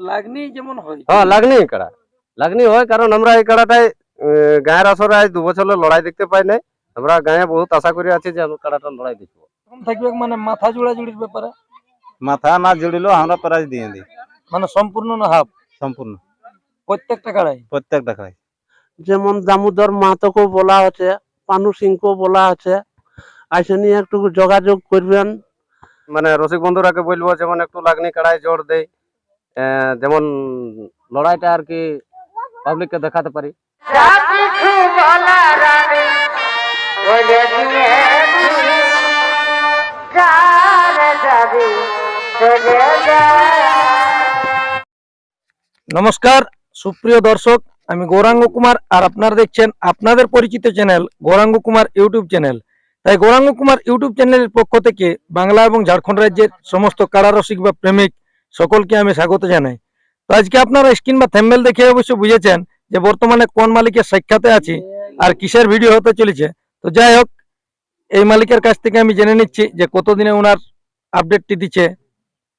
লাগনি যেমন হয়। হ্যাঁ লাগনি কাড়া। লাগনি হয় কারণ আমরা এই কাড়াটাই আহ, গায়ের আসরে আজ দু বছর হলো লড়াই দেখতে পাই নাই। আমরা গায়ে বহুত আশা করে আছি যে কাড়াটা লড়াই দেখব। থাকবে মানে মাথা জোড়া জুড়ির ব্যাপারে? মাথা না জুড়িলেও আমরা প্রাইজ দিয়ে দিই। মানে সম্পূর্ণ না হাফ? সম্পূর্ণ। প্রত্যেকটা কাড়াই? প্রত্যেকটা যেমন দামোদর মাহাতোকেও বলা হচ্ছে পানু সিংকেও বলা হচ্ছে আইসে নিয়ে একটু যোগাযোগ করবেন। মানে রসিক বন্ধুরাকে বলব যেমন একটু লাগনি কাড়াই জোর দেয় যেমন লড়াইটা আর কি পাবলিককে দেখাতে পারি। নমস্কার, সুপ্রিয় দর্শক, আমি গৌরাঙ্গ কুমার আর আপনারা দেখছেন আপনাদের পরিচিত channel Gouranga Kumar YouTube channel. তাই গৌরাঙ্গ কুমার ইউটিউব চ্যানেলের পক্ষ থেকে বাংলা এবং ঝাড়খণ্ড রাজ্যের সমস্ত কারারসিক বা প্রেমিক সকলকে আমি স্বাগত জানাই। তো আজকে আপনারা স্ক্রিন বা থ্যাম্বেল দেখে অবশ্য বুঝেছেন যে বর্তমানে কোন মালিকের সাক্ষাতে আছি আর কিসের ভিডিও হতে চলেছে। তো যাই হোক, এই মালিকের কাছ থেকে আমি জেনে নিচ্ছি যে কতদিনে ওনার আপডেটটি দিচ্ছে।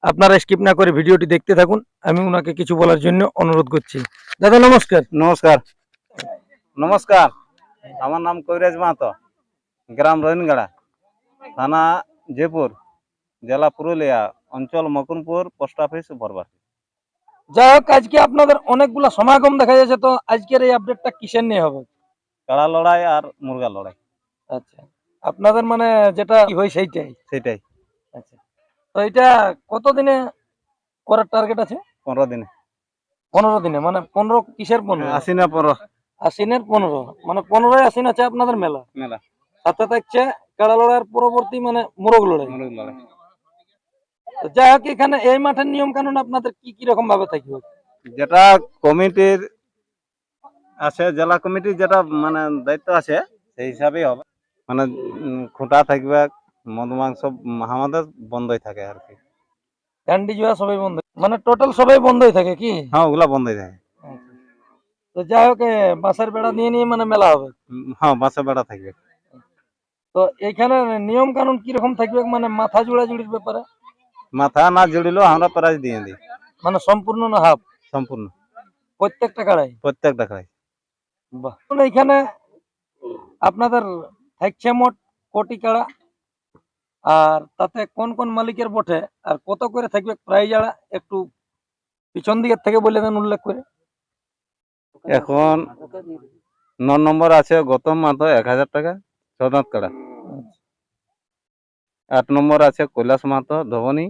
আপনারা স্কিপ না করে ভিডিওটি দেখতে থাকুন। আমি ওনাকে কিছু বলার জন্য অনুরোধ করছি। দাদা, নমস্কার। নমস্কার। নমস্কার। আমার নাম কৈরাজ মাহাতো, গ্রাম রহিনগাড়া, থানা জয়পুর জেলা পুরুলিয়া অঞ্চল মকুনপুর পোস্ট অফিস বরবার যাই হোক আজকে আপনাদের অনেকগুলা সমাগম দেখা যাচ্ছে তো আজকের এই আপডেটটা কিসের নিয়ে হবে? কাড়া লড়াই আর মুরগা লড়াই। আচ্ছা আপনাদের মানে যেটা কি হয় সেইটাই? সেটাই আচ্ছা তো এটা কতদিনে করার টার্গেট আছে? পনেরো দিনে। পনেরো দিনে মানে পনেরো কিসের পনেরো? আশি না পনেরো। আশ্বিনের পনেরো মানে পনেরোই আশ্বিন আছে আপনাদের মেলা? মেলা। সাথে থাকছে কাড়া লড়াইয়ের পরবর্তী মানে মোরগ লড়াই। মুরগ লড়াই। যাই হোক এখানে এই মাঠের নিয়ম কানুন আপনাদের কি কি রকম ভাবে থাকবে? যেটা কমিটির আছে জেলা কমিটির যেটা মানে দায়িত্ব আছে সেই হিসাবেই হবে। মানে খুঁটা থাকবে মদ মাংস আমাদের বন্ধই থাকে আর কি। ক্যান্ডি জোয়া সবাই বন্ধ। মানে টোটাল সবাই বন্ধই থাকে কি? হ্যাঁ ওগুলা বন্ধই থাকে। তো যাই হোক বাঁশের বেড়া নিয়ে নিয়ে মানে মেলা হবে। হ্যাঁ বাসা বেড়া থাকবে। তো এখানে নিয়ম কানুন কীরকম থাকবে? মানে মাথা জোড়া জুড়ির ব্যাপারে? মাথা না জুড়িলেও আমরা প্রাইজ দিয়ে দিই। মানে সম্পূর্ণ না হাফ? সম্পূর্ণ। প্রত্যেকটা কাড়াই? প্রত্যেকটা খাই বাহ। এখানে আপনাদের থাকছে মোট কোটি কাড়া। আর তাতে কোন কোন মালিকের বটে? আর কত করে থাকবে প্রাইজ আড়া? একটু পিছন দিকের থেকে বলে দেন উল্লেখ করে। এখন ন নম্বর আছে গৌতম মাথো এক হাজার টাকা ছদাঁত কাড়া। আট নম্বর আছে কৈলাস মাহাতো ধবনী।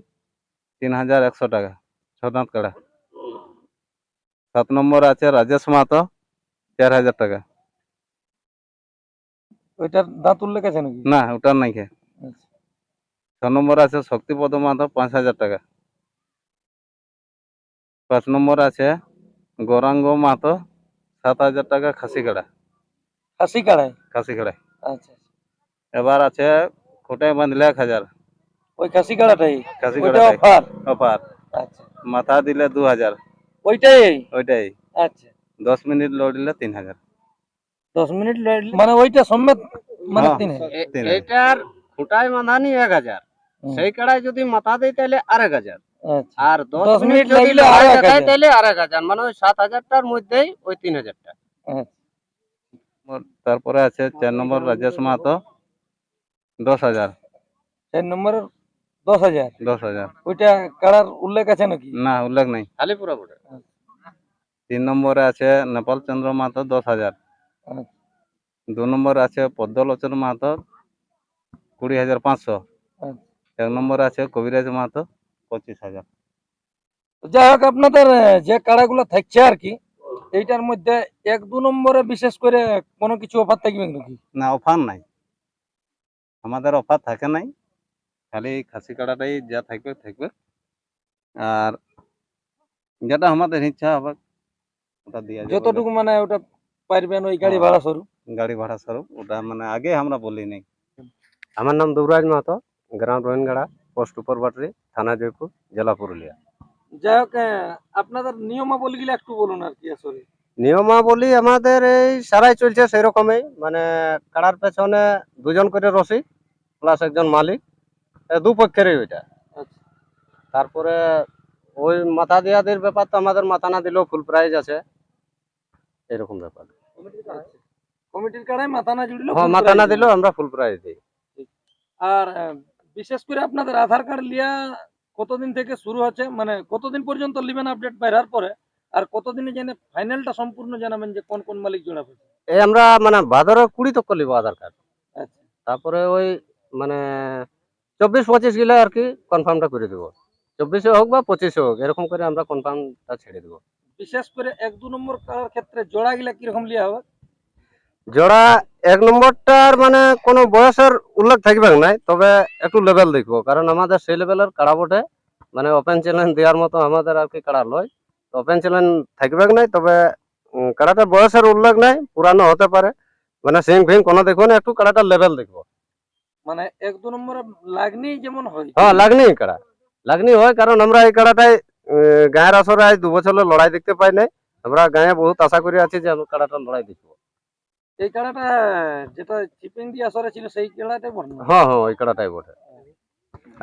তিন হাজার একশো টাকা। ছদাঁত কাড়া। সাত নম্বর আছে রাজেশ মাহাতো চার হাজার টাকা। ওইটার দাঁত উল্লেখ আছে নাকি? না ওটার নাই খে আচ্ছা। ছ নম্বর আছে শক্তিপদ মাহাতো পাঁচ হাজার টাকা। পাঁচ নম্বর আছে গৌরাঙ্গ মাহাতো সাত হাজার টাকা খাসি কাড়া। খাসি কাড়াই খাসি কাড়াই আচ্ছা। এবার আছে খোটায় বাঁধলে এক হাজার। ওই খাসি কাড়াটাই খাসি অফার? অফার। আচ্ছা। মাথা দিলে দু হাজার ওইটাই? ওইটাই। আচ্ছা। দশ মিনিট লড়িলে তিন হাজার দশ মিনিট লড়লে- মানে ওইটা মানে হ্যাঁ। তিন। এটার খুঁটায় বাঁধানি এক হাজার। সেই কাড়ায় যদি মাথা দেয় তাহলে আরেক হাজার আচ্ছা। আর দশ মিনিট লাগলে। তাহলে আরেক হাজার মানে ওই সাত হাজারটার মধ্যেই ওই তিন হাজারটা আচ্ছা। তারপরে আছে চার নম্বর রাজেশ মাহাতো। দশ হাজার চার দশ হাজার। দশ হাজার। ওইটা কাড়ার উল্লেখ আছে নাকি? না উল্লেখ নেই। তিন নম্বরে আছে নেপাল চন্দ্র মাহাতো দশ হাজার। আচ্ছা। দু নম্বরে আছে পদ্মলোচন মাহাতো কুড়ি হাজার পাঁচশো। আচ্ছা। এক নম্বরে আছে কবিরাজ মাহাতো পঁচিশ হাজার। যাই হোক আপনাদের যে কাড়াগুলো থাকছে আর কি এইটার মধ্যে এক দু নম্বরে বিশেষ করে কোনো কিছু অফার থাকবে নাকি? না অফার নাই। আমাদের অফার থাকে নাই। খালি খাসি কাটাটাই যা থাকবে থাকবে। আর যেটা আমাদের ইচ্ছা হবে ওটা দিয়া যতটুকু মানে ওটা পারবেন ওই গাড়ি ভাড়া স্বরূপ। গাড়ি ভাড়া স্বরূপ ওটা মানে আগে আমরা বলি নাই। আমার নাম দুবরাজ মাহাতো গ্রাম রোহিনগাড়া পোস্ট উপর বাটরি থানা জয়পুর জেলা পুরুলিয়া। যাই হোক আপনাদের নিয়মাবলী গুলো একটু বলুন আর কি আসলে নিয়মাবলী আমাদের এই সারাই চলছে সেই রকমই মানে কাড়ার পেছনে দুজন করে রসি প্লাস একজন মালিক। এ দু পক্ষেরই ওইটা। আচ্ছা। তারপরে ওই মাথা দেওয়াদের ব্যাপার তো আমাদের মাথা না দিলেও ফুল প্রাইজ আছে। এরকম ব্যাপার। কমিটির মাথা না জুড়লে হ্যাঁ মাথা না দিলেও আমরা ফুল প্রাইজ দিই। আর বিশেষ করে আপনাদের আধার কার্ড লিয়া কতদিন থেকে শুরু হচ্ছে? মানে কতদিন পর্যন্ত লিবেন আপডেট বাইরার পরে? আর কতদিনে জেনে ফাইনালটা সম্পূর্ণ জানাবেন যে কোন কোন মালিক জোড়া পেয়েছে এই আমরা মানে ভাদরের কুড়ি তক লিব আধার কার্ড। আচ্ছা। তারপরে ওই মানে চব্বিশ পঁচিশ গিলে আর কি কনফার্মটা করে দেবো। চব্বিশে হোক বা পঁচিশে হোক এরকম করে আমরা কনফার্মটা ছেড়ে দেবো। বিশেষ করে এক দু নম্বর কাড়ার ক্ষেত্রে জোড়া গিলা কীরকম লিয়া হবে? জোড়া এক নম্বরটার মানে কোনো বয়সের উল্লেখ থাকবে নাই তবে একটু লেভেল দেখব। কারণ আমাদের সেই লেভেলের কাড়া বটে। মানে ওপেন চ্যালেঞ্জ দেওয়ার মতো আমাদের আর কি কাড়া লয়। তো ওপেন চ্যালেঞ্জ থাকবে নাই তবে উম, কাড়াটার বয়সের উল্লেখ নাই পুরানো হতে পারে। মানে সিং ফিং কোনো দেখব না একটু কাড়াটার লেভেল দেখব। মানে এক দু নম্বর লাগনি যেমন হয়। হ্যাঁ লাগনি কাড়া। লাগনি হয় কারণ আমরা এই কাড়াটাই গায়ের আসরে আজ দু বছরের লড়াই দেখতে পাই নাই। আমরা গায়ে বহুত আশা করে আছি যে আমরা কাড়াটার লড়াই দেখব। এই কাড়াটা যেটা চিপিং দিয়ে আসরে ছিল সেই কাড়াটাই বর্ণনা হ্যাঁ হ্যাঁ ওই কাড়াটাই বটে।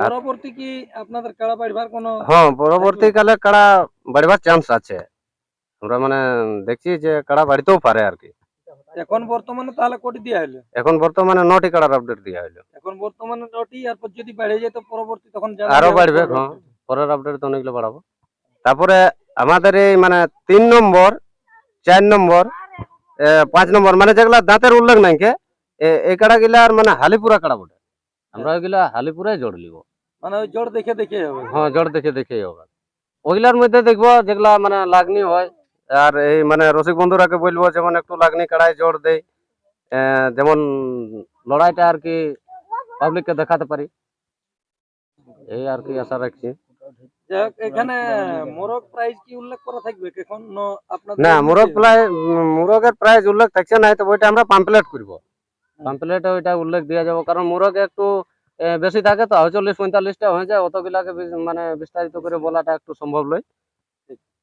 পরবর্তী কি আপনাদের কাড়া বাড়িবার কোনো হ্যাঁ পরবর্তীকালে কাড়া বাড়িবার চান্স আছে। আমরা মানে দেখছি যে কাড়া বাড়িতেও পারে আর কি। এখন বর্তমানে তাহলে কোটি দিয়া হলো এখন বর্তমানে নটি কাড়ার আপডেট দেওয়া হলো এখন বর্তমানে নটি আর যদি বেড়ে যায় তো পরবর্তী তখন আরও বাড়বে হ্যাঁ পরের আপডেট তো অনেকগুলো বাড়াবো। তারপরে আমাদের এই মানে তিন নম্বর চার নম্বর পাঁচ নম্বর মানে যেগুলা দাঁতের উল্লেখ নাই কে এই কাড়া গিলা আর মানে হালিপুরা কাড়া বটে। আমরা ওইগুলা হালিপুরাই জোড় লিব মানে ওই জোর দেখে দেখে হবে। হ্যাঁ জোড় দেখে দেখে হবে। ওইগুলার মধ্যে দেখব যেগুলা মানে লাগনি হয় আর এই মানে রসিক বন্ধুরাকে বলব যেমন একটু লাগনি কাড়ায় জোর দেয় যেমন লড়াইটা আর কি পাবলিককে দেখাতে পারি। এই আর কি আশা রাখছি। এখানে মোরগ প্রাইস কি উল্লেখ করা থাকবে? এখন ন আপনাদের না মোরগ মোরগের প্রাইস উল্লেখ থাকছে না তো ওইটা আমরা পাম্পলেট করব। পাম্পলেটে ওইটা উল্লেখ দেওয়া যাব কারণ মোরগ একটু বেশি থাকে তো চল্লিশ পঁয়তাল্লিশটা হয়ে যায় অতগুলাকে মানে বিস্তারিত করে বলাটা একটু সম্ভব নয়।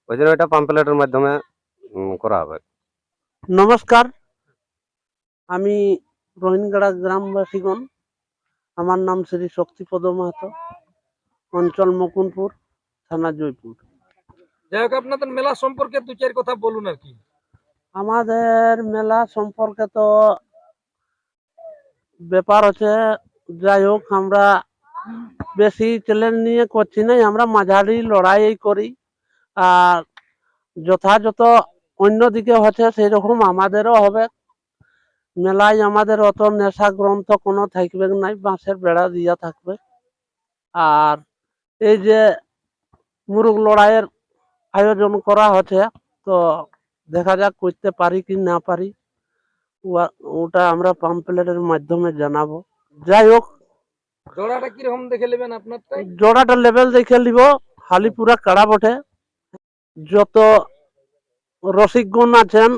ওই জন্য ওইটা পাম্পলেটের মাধ্যমে করা হবে। নমস্কার আমি রোহিনগড়া গ্রামবাসীগণ। আমার নাম শ্রী শক্তিপদ মাহাতো অঞ্চল মুকুন্দপুর থানা জয়পুর। যাই হোক আপনাদের মেলা সম্পর্কে দু চার কথা বলুন আর কি। আমাদের মেলা সম্পর্কে তো ব্যাপার হচ্ছে যাই হোক আমরা বেশি চ্যালেঞ্জ নিয়ে করছি না আমরা মাঝারি লড়াই করি। যথাযথ অন্যদিকে হচ্ছে সেই রকম আমাদেরও হবে। মেলায় আমাদের অত নেশা গ্রন্থ কোনো থাকবে নাই বাঁশের বেড়া দিয়া থাকবে। আর এই যে মুরুগ লড়াইয়ের আয়োজন করা হচ্ছে তো দেখা যাক করতে পারি কি না পারি ওটা আমরা পাম্পলেটের মাধ্যমে জানাব। যাই হোক জোড়াটা কীরকম দেখে নেবেন আপনারটাই জোড়াটা লেভেল দেখে নিব হালিপুরা কাড়া বটে। যত রসিকগণ আছেন,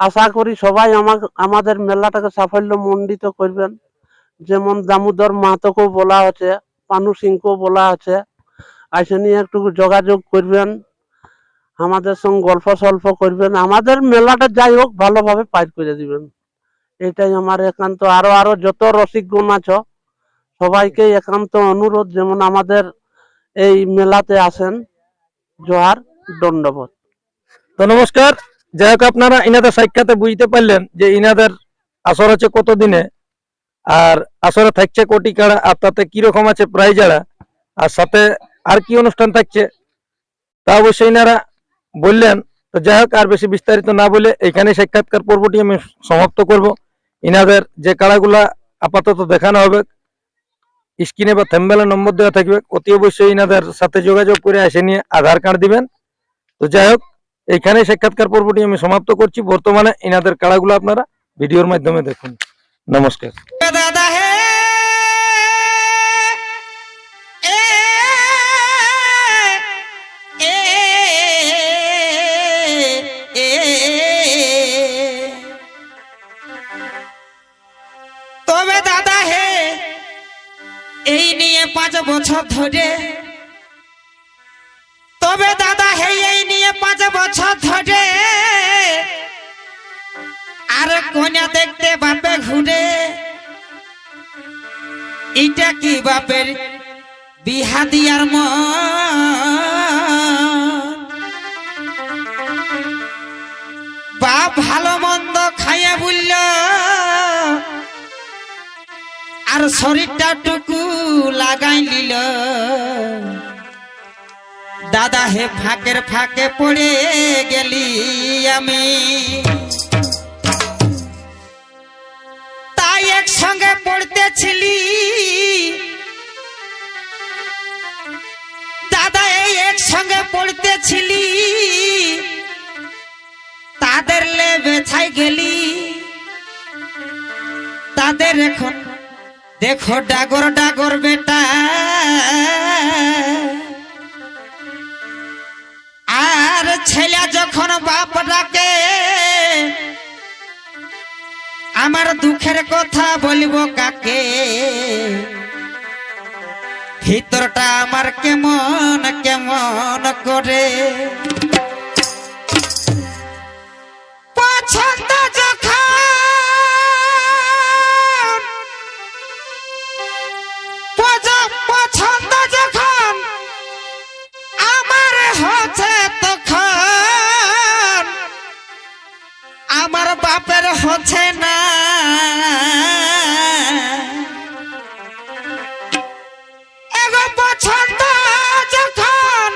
আশা করি সবাই আমাদের মেলাটাকে সাফল্য মণ্ডিত করবেন। যেমন দামোদর মাহাতোকেও বলা আছে পানু সিংকেও বলা আছে আসে নিয়ে একটু যোগাযোগ করবেন, আমাদের সঙ্গে গল্প সল্প করবেন। আমাদের মেলাটা যাই হোক, ভালোভাবে পার করে দিবেন। এটাই আমার একান্ত, আরও আরও যত রসিকগণ আছো, সবাইকে একান্ত অনুরোধ। যেমন আমাদের এই মেলাতে আসেন, জোহার। দণ্ডবোধ। তো নমস্কার, যাই হোক আপনারা ইনাদের সাক্ষাতে বুঝতে পারলেন যে ইনাদের আসর আছে কত দিনে আর আসরে থাকছে কোটি কাড়া, আর তাতে কীরকম আছে প্রাইজ আড়া আর সাথে আর কি অনুষ্ঠান থাকছে, তা অবশ্যই ইনারা বললেন। তো যাই হোক, আর বেশি বিস্তারিত না বলে এখানে সাক্ষাৎকার পর্বটি আমি সমাপ্ত করব। ইনাদের যে কাড়াগুলা আপাতত দেখানো হবে, স্ক্রিনে বা থেম্বেলের নম্বর দেওয়া থাকবে, অতি অবশ্যই ইনাদের সাথে যোগাযোগ করে এসে নিয়ে আধার কার্ড দিবেন। তো যাই হোক এইখানে সাক্ষাৎকার পর্বটি আমি সমাপ্ত করছি। বর্তমানে এনাদের কাড়াগুলো আপনারা ভিডিওর মাধ্যমে দেখুন। নমস্কার। তবে দাদা হে, এই নিয়ে পাঁচ বছর ধরে, তবে দাদা হে পাঁচ বছর ধরে আর কন্যা দেখতে বাপে ঘুরে। এটা কি বাপের বিহা দিয়ার বাপ ভালো মন্দ খাইয়া বলল, আর শরীরটা টুকু লাগাই নিল। দাদা হে ফাঁকের ফাঁকে পড়ে গেলি আমি। তাই একসঙ্গে পড়তেছিলি। দাদা এই একসঙ্গে পড়তেছিলি। তাদের লে বেছাই গেলি। তাদের এখন দেখো ডাগর ডাগর বেটা। আর ছেলে যখন বাপ ডাকে, আমার দুঃখের কথা বলিব কাকে? ভিতরটা আমার কেমন কেমন করে? হচ্ছে না। পছন্দ যখন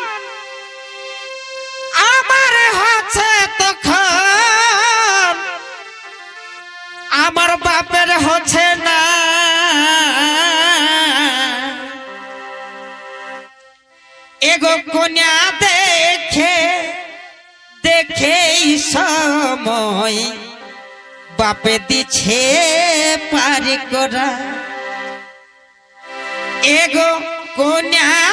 আমার হচ্ছে তখন, আমার বাপের হচ্ছে না। এগো কন্যা দেখে দেখে সময় বাপে দিছে পারি করা। এগো কন্যা